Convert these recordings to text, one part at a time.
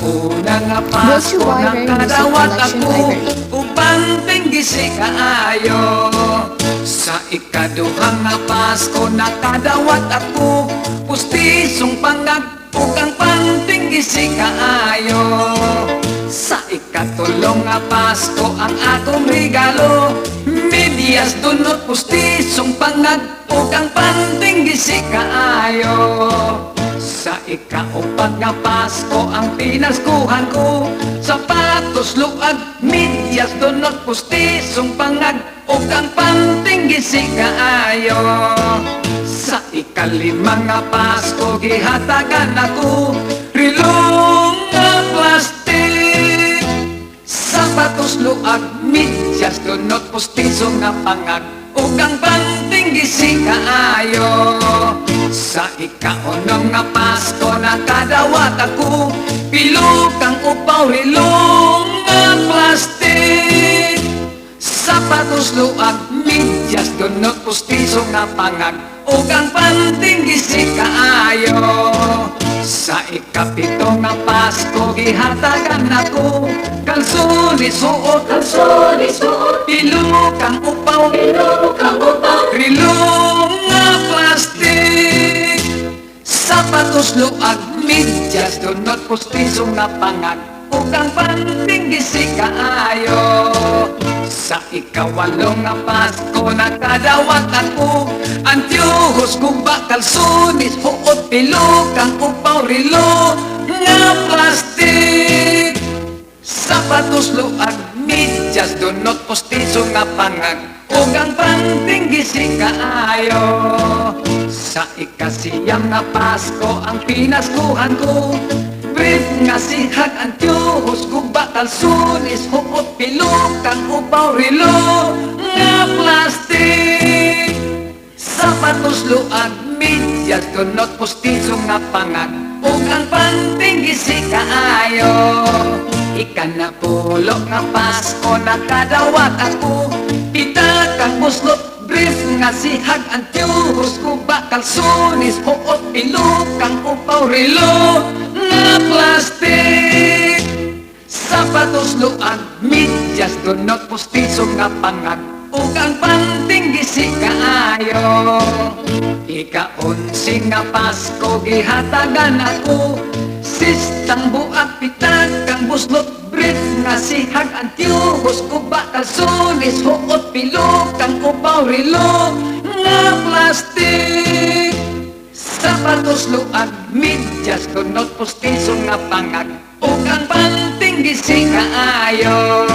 una nga Pasko nakadawat collection ako upang tinggisi kaayo sa ikaduhang nga Pasko nakadawat ako pustisong pangag ukang pantinggisi kaayo sa ikatulong nga Pasko ang akong regalo Medyas dunot pustisong pangag ukang pantinggisi kaayo ikaupat nga Pasko ang pinaskuhan ko. Sapatos, luag, medyas, donot, pustisong pangag O kang pantinggisi kaayo Sa ikalimang nga Pasko gihatagan ako. Rilong nga plastic Sapatos, luag, medyas, donot, pustisong nga pangag O kang pantinggisi kaayo sa ikaunong nga Pasko nakadawat ako. Pilukang upaw hilong nga plastic. Sapatos luag, medyas, donot, pustiso nga pangag. Ug ang pantinggisi kaayo Sa ikapito nga Pasko gihatagan ako. Kalsoni suot, Kalsoni suot, pilukang upaw pinukang upaw, Rilong Sapatos luag, medyas, donot, pustiso nga pangag Ug ang pantinggisi kaayo Sa ikawalong nga Pasko nakadawat ako. Antyuhos kuba, kalsunis, huot, pilukang upaw, rilo. Nga plastic Sapatos luag, medyas, donot, postiso nga pangag Ug ang pantinggisi kaayo Sa ikasiyam nga Pasko ang pinaskuhan ko. Brief nga sihag ang tiyuhos ko bakal sunis Huot pilukang upaw rilo. Nga plastic Sapatos luag, medyas, donot, postiso nga pangag. Ug ang pantinggisi kaayo Ikanapulo nga Pasko nakadawat ako. Pita kang muslot, brief nga sihag ang tiyuhos ko bakal sunis Huot pilukang upaw rilo Nga plastic Sapatos luag, medyas, donot, postiso nga pangag Ug ang pantinggisi kaayo Ika-unsi nga Pasko gihatagan ako Sistang buak pitag kang buslot Brief nga sihag ang tiyuhos ko bakal sunis Huot pilok kang upaw rilo Nga plastic Sapatos luag, medyas, donot, postiso nga pangag. Ug ang pantinggisi kaayo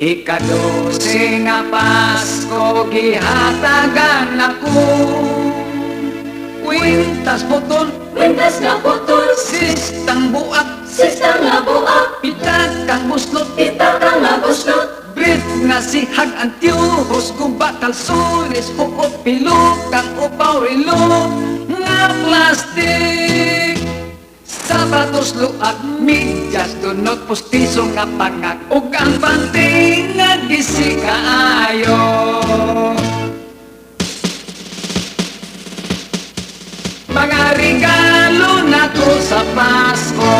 Ikadosi nga Pasko gihatagan ako. Kwintas putol, wintas nga putol, sistang buak sista nga buak, Pitag kang buslot, kita ka nga buslot, Brief nga sihag ang tiyuhos kung bakal sulis Huot pilok kang upaw rilo Nga plastic Sapatos luag, medyas, donot, pustiso nga pangag Ug ang panting nga gisi kaayo Mga regalo to sa Pasko.